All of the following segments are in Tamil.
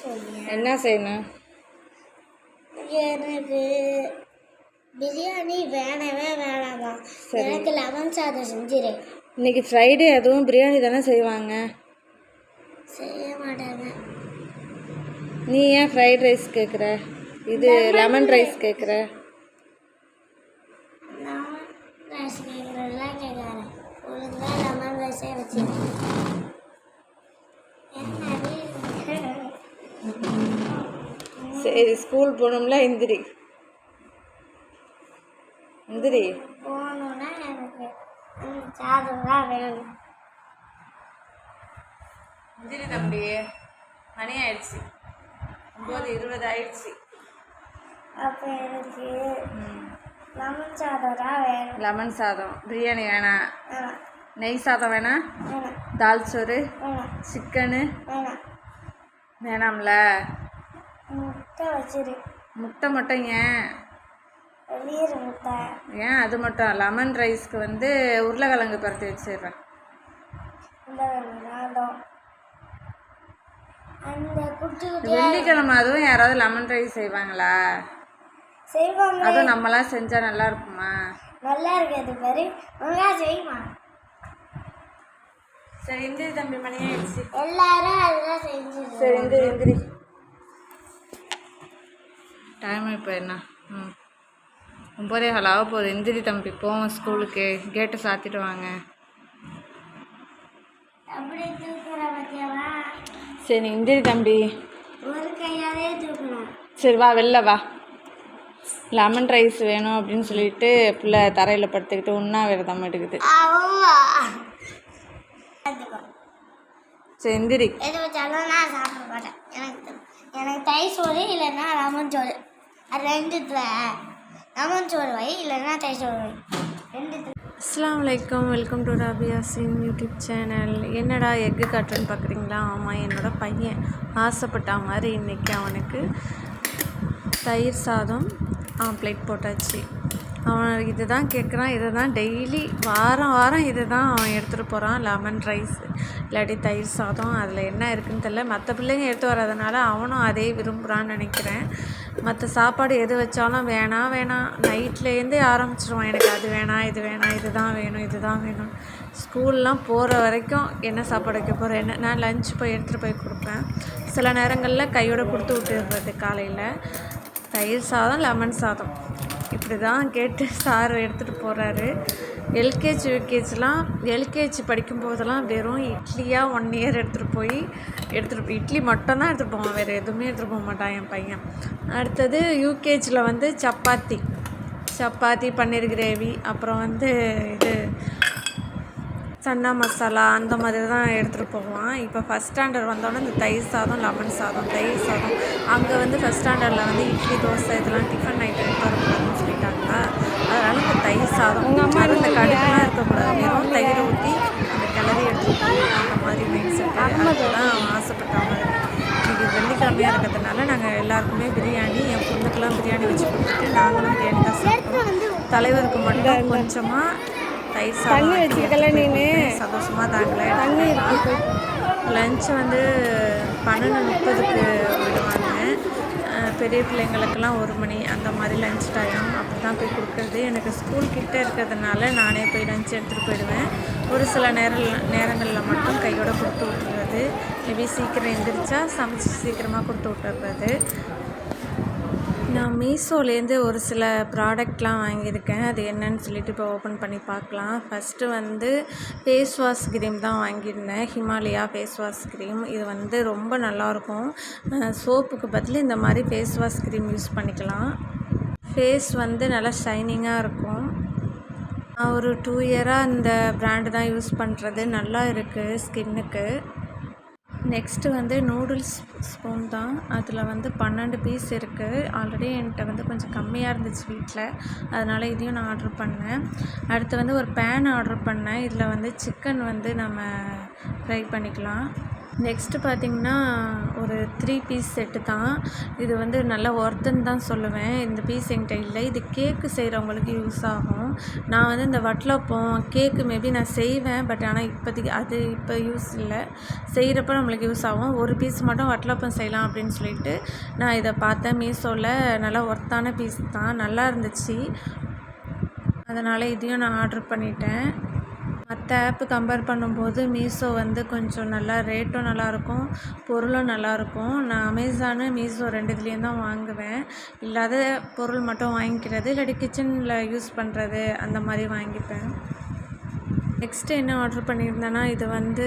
சொல்லியா என்ன செய்யணும்? எனக்கு பிரியாணி வேணவே வேணாமா. சரி. எனக்கு லெமன் சாதம் செஞ்சிரு. இன்னைக்கு ஃப்ரைடே அதுவும் பிரியாணி தானே செய்வாங்க? செய்ய மாட்டாங்க. நீ ஏன் ஃப்ரைட் ரைஸ் கேட்குற இது லெமன் ரைஸ். கேட்குற லெமன் ரைஸ் கேட்குறதுலாம் கேட்குறேன் ஒழுங்கா லெமன் ரைஸே வச்சு சரி ஸ்கூல் போகணும்ல எந்திரி எந்திரி போகணுன்னா எனக்கு அந்த சாதம் தான் வேணும். எந்திரி தம்பி மணி ஆயிடுச்சு. ஒம்பது இருபது ஆயிடுச்சு. அப்போ எனக்கு லெமன் சாதம் தான் வேணும். லெமன் சாதம் பிரியாணி வேணாம். நெய் சாதம் வேணாம். தால் சோறு. சிக்கனு. வேணாம். வேணாம்ல. முட்டை வச்சிரு. முட்டை மட்டும் ஏன்? வெளியிற முட்டை. ஏன் அது மட்டும்? லெமன் ரைஸ்க்கு வந்து உருளைக்கிழங்கு பருத்தி வச்சிடுறேன். வெள்ளிக்கிழமை அதுவும் யாராவது லெமன் ரைஸ் செய்வாங்களா? செய்வாங்க அதுவும் நம்மளாம் செஞ்சா நல்லா இருக்குமா? நல்லா இருக்குது பாரு. ஒழுங்கா செய்யுமா சரி எந்திரி தம்பி மணி ஆயிடுச்சு. எல்லாரும் அதுதான் செஞ்சு சரி எந்திரி எந்திரி டைம் இப்போ என்ன? ம். ஒம்பதே கால் ஆக போகுது. எந்திரி தம்பி போவோம் ஸ்கூலுக்கு. கேட்டை சாத்திட்டு வாங்க. சரி நீ எந்திரி தம்பி. சரி வா வெளில வா. லெமன் ரைஸ் வேணும் அப்படின்னு சொல்லிட்டு பிள்ளை தரையில் படுத்துக்கிட்டு உண்ணாவிரதம் எடுக்குது. ஆமா பார்த்துக்கோ. சரி எந்திரி. எனக்கு தயிர் சோறு இல்லைன்னா லெமன் சோறு. ரெண்டு ரெண்டுத்துல. லெமன் சோறு வை இல்லைன்னா தை சோறு வை ரெண்டுத்துல. அஸ்லாம் வலைக்கம் வெல்கம் டு ராபியாசின் யூடியூப் சேனல். என்னடா எக்கு காட்டுறேன்னு பார்க்குறீங்களா? ஆமாம் என்னோட பையன் ஆசைப்பட்ட மாதிரி இன்றைக்கி அவனுக்கு தயிர் சாதம் ஆம்ப்லேட் போட்டாச்சு. அவன் இது தான் கேட்குறான் இதை தான் டெய்லி வாரம் வாரம் இதை தான் அவன் எடுத்துகிட்டு போகிறான் லெமன் ரைஸ் இல்லாட்டி தயிர் சாதம் அதில் என்ன இருக்குன்னு தெரில மற்ற பிள்ளைங்க எடுத்து வர்றதுனால அவனும் அதே விரும்புகிறான்னு நினைக்கிறேன். மற்ற சாப்பாடு எது வச்சாலும் வேணாம் வேணாம் நைட்லேருந்தே ஆரம்பிச்சிருவான் எனக்கு அது வேணாம் இது வேணாம் இது தான் வேணும் இது தான் வேணும். ஸ்கூல்லாம் போகிற வரைக்கும் என்ன சாப்பாடு வைக்க போகிறேன் என்ன நான் லஞ்ச் போய் எடுத்துகிட்டு போய் கொடுப்பேன். சில நேரங்களில் கையோட கொடுத்து விட்டுடுறது காலையில். தயிர் சாதம் லெமன் சாதம். இப்படி தான் கேட்டு சார் எடுத்துகிட்டு போகிறாரு எல்கேஜி யூகேஜிலாம் எல்கேஜி படிக்கும்போதெல்லாம் வெறும் இட்லியாக ஒன் இயர் எடுத்துகிட்டு போய் எடுத்துகிட்டு போய் இட்லி மட்டும் தான் எடுத்துகிட்டு போவான். வேறு எதுவுமே எடுத்துகிட்டு போக மாட்டான் என் பையன். அடுத்தது யூகேஜியில் வந்து சப்பாத்தி. சப்பாத்தி பன்னீர் கிரேவி அப்புறம் வந்து இது சன்னா மசாலா அந்த மாதிரி தான் எடுத்துகிட்டு போவான் இப்போ ஃபஸ்ட் ஸ்டாண்டர்ட் வந்தோடனே இந்த தயிர் சாதம் லெமன் சாதம் தயிர் சாதம். அங்கே வந்து ஃபஸ்ட் ஸ்டாண்டர்டில் வந்து இட்லி தோசை இதெல்லாம் டிஃபன் ஐட்டம் வரக்கூடாதுன்னு சொல்லிட்டாங்களா அதனால் இந்த தயிர் சாதம் அது இந்த கடுக்கெல்லாம் இருக்கக்கூடாது வெறும் தயிரை ஊற்றி அந்த கிளறி எடுத்துட்டு அந்த மாதிரி மைண்ட் செட் அதுதான் அவன் ஆசைப்பட்ட மாதிரி இது வெள்ளிக்கிழமையாக இருக்கிறதுனால நாங்கள் எல்லாருக்குமே பிரியாணி என் பொண்ணுக்கெல்லாம் பிரியாணி வச்சு கொடுத்துட்டு நாங்களும் பிரியாணி தான் சாப்பிட்டோம் தலைவருக்கு மட்டும் கொஞ்சமாக தயிர் சாதம் வச்சுக்கல நீனு? சந்தோஷமாக தாங்கல தண்ணி லஞ்ச் வந்து பன்னெண்டு முப்பதுக்கு விடுவாங்க. பெரிய பிள்ளைங்களுக்கெல்லாம் ஒரு மணி அந்த மாதிரி லஞ்ச் டைம் அப்படி தான் போய் கொடுக்குறது. எனக்கு ஸ்கூல் கிட்டே இருக்கிறதுனால நானே போய் லஞ்ச் எடுத்துகிட்டு போயிடுவேன். ஒரு சில நேரம் நேரங்களில் மட்டும் கையோட கொடுத்து விட்டுறது. மேபி சீக்கிரம் எந்திரிச்சா சமைச்சு சீக்கிரமாக கொடுத்து விட்டுறது. நான் மீஷோலேருந்து ஒரு சில ப்ராடக்ட்லாம் வாங்கியிருக்கேன். அது என்னன்னு சொல்லிட்டு இப்போ ஓப்பன் பண்ணி பார்க்கலாம். ஃபஸ்ட்டு வந்து ஃபேஸ் வாஷ் க்ரீம் தான் வாங்கியிருந்தேன். ஹிமாலயா ஃபேஸ் வாஷ் க்ரீம் இது வந்து ரொம்ப நல்லாயிருக்கும். சோப்புக்கு பதில் இந்த மாதிரி ஃபேஸ் வாஷ் க்ரீம் யூஸ் பண்ணிக்கலாம். ஃபேஸ் வந்து நல்லா ஷைனிங்காக இருக்கும். நான் ஒரு டூ இயராக இந்த ப்ராண்டு தான் யூஸ் பண்ணுறது நல்லா இருக்குது ஸ்கின்னுக்கு நெக்ஸ்ட்டு வந்து நூடுல்ஸ் ஸ்பூன் தான். அதில் வந்து பன்னெண்டு பீஸ் இருக்குது ஆல்ரெடி என்கிட்ட வந்து கொஞ்சம் கம்மியாக இருந்துச்சு வீட்டில் அதனால் இதையும் நான் ஆர்டர் பண்ணேன். அடுத்து வந்து ஒரு பேன் ஆர்டர் பண்ணேன். இதில் வந்து சிக்கன் வந்து நம்ம ஃப்ரை பண்ணிக்கலாம். நெக்ஸ்ட்டு பார்த்தீங்கன்னா ஒரு த்ரீ பீஸ் செட்டு தான். இது வந்து நல்லா ஒர்த்துன்னு தான் சொல்லுவேன். இந்த பீஸ் என்கிட்ட இல்லை. இது கேக்கு செய்கிறவங்களுக்கு யூஸ் ஆகும். நான் வந்து இந்த வட்டலப்பம் கேக்கு மேபி நான் செய்வேன். பட் ஆனால் இப்போதைக்கு அது இப்போ யூஸ் இல்லை. செய்கிறப்ப நம்மளுக்கு யூஸ் ஆகும். ஒரு பீஸ் மட்டும் வட்டலப்பம் செய்யலாம் அப்படின்னு சொல்லிட்டு நான் இதை பார்த்தேன். மீஷோவில் நல்லா ஒர்த்தான பீஸ் தான். நல்லா இருந்துச்சு. அதனால் இதையும் நான் ஆர்டர் பண்ணிட்டேன். மற்ற ஆப்பு கம்பேர் பண்ணும்போது மீஷோ வந்து கொஞ்சம் நல்லா ரேட்டும் நல்லாயிருக்கும் பொருளும் நல்லாயிருக்கும். நான் அமேசானு மீஷோ ரெண்டுத்துலேயும் தான் வாங்குவேன். இல்லாத பொருள் மட்டும் வாங்கிக்கிறது இல்லாட்டி கிச்சனில் யூஸ் பண்ணுறது அந்த மாதிரி வாங்கிப்பேன். நெக்ஸ்ட்டு என்ன ஆர்டர் பண்ணியிருந்தேன்னா இது வந்து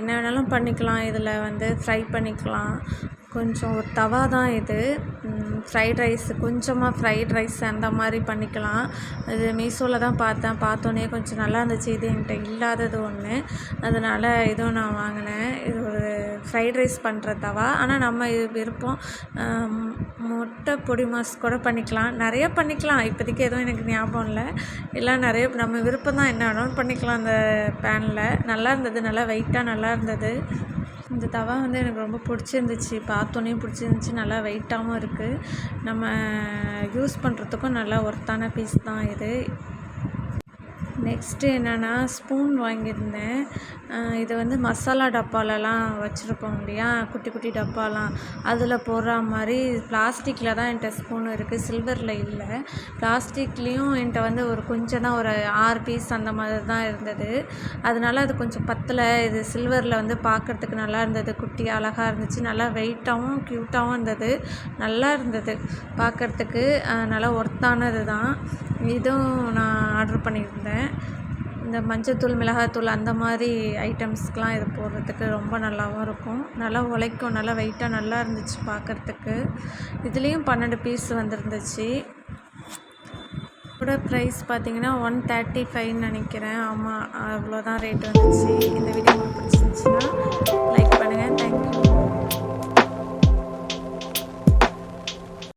என்ன வேணாலும் பண்ணிக்கலாம். இதில் வந்து ஃப்ரை பண்ணிக்கலாம். கொஞ்சம் ஒரு தவா தான் இது. ஃப்ரைட் ரைஸ் கொஞ்சமாக ஃப்ரைட் ரைஸ் அந்த மாதிரி பண்ணிக்கலாம். அது மீஷோவில் தான் பார்த்தேன். பார்த்தோன்னே கொஞ்சம் நல்லா இருந்துச்சு. இது என்கிட்ட இல்லாதது ஒன்று அதனால் இதுவும் நான் வாங்கினேன். இது ஒரு ஃப்ரைட் ரைஸ் பண்ணுறதாவா ஆனால் நம்ம இது விருப்பம். முட்டை பொடி மாஸ் கூட பண்ணிக்கலாம். நிறைய பண்ணிக்கலாம். இப்போதைக்கு எதுவும் எனக்கு ஞாபகம் இல்லை. எல்லாம் நிறைய நம்ம விருப்பம் தான் என்ன வேணாலும் பண்ணிக்கலாம் அந்த பேனில் நல்லா இருந்தது. நல்லா வெயிட்டாக நல்லா இருந்தது. இந்த தவா வந்து எனக்கு ரொம்ப பிடிச்சிருந்துச்சு. பார்த்தோன்னே பிடிச்சிருந்துச்சி. நல்லா வெயிட்டாகவும் இருக்குது நம்ம யூஸ் பண்ணுறதுக்கும் நல்லா ஒர்த்தான பீஸ் தான் இது. நெக்ஸ்ட்டு என்னென்னா ஸ்பூன் வாங்கியிருந்தேன். இது வந்து மசாலா டப்பாலலாம் வச்சுருப்போம் இல்லையா? குட்டி குட்டி டப்பாலாம். அதில் போடுற மாதிரி பிளாஸ்டிக்கில் தான் என்கிட்ட ஸ்பூன் இருக்குது சில்வரில் இல்லை. பிளாஸ்டிக்லேயும் என்கிட்ட வந்து ஒரு கொஞ்சம் தான் ஒரு ஆறு பீஸ் அந்த மாதிரி தான் இருந்தது. அதனால அது கொஞ்சம் பத்தலை. இது சில்வரில் வந்து பார்க்குறதுக்கு நல்லா இருந்தது. குட்டி அழகாக இருந்துச்சு. நல்லா வெயிட்டாகவும் க்யூட்டாகவும் இருந்தது. நல்லா இருந்தது பார்க்குறதுக்கு. நல்லா ஒர்த்தானது தான். இதுவும் நான் ஆர்டர் பண்ணியிருந்தேன். இந்த மஞ்சத்தூள் மிளகாத்தூள் அந்த மாதிரி ஐட்டம்ஸ்க்கெலாம் இது போடுறதுக்கு ரொம்ப நல்லாவும் இருக்கும். நல்லா உழைக்கும் நல்லா வெயிட்டாக நல்லா இருந்துச்சு பார்க்குறதுக்கு. இதுலேயும் பன்னெண்டு பீஸ் வந்துருந்துச்சு. இதோட ப்ரைஸ் பார்த்தீங்கன்னா ஒன் தேர்ட்டி ஃபைவ்னு நினைக்கிறேன். ஆமாம் அவ்வளோதான் ரேட் வந்துச்சு. இந்த வீடியோ உங்களுக்கு பிடிச்சிருந்துச்சுன்னா லைக்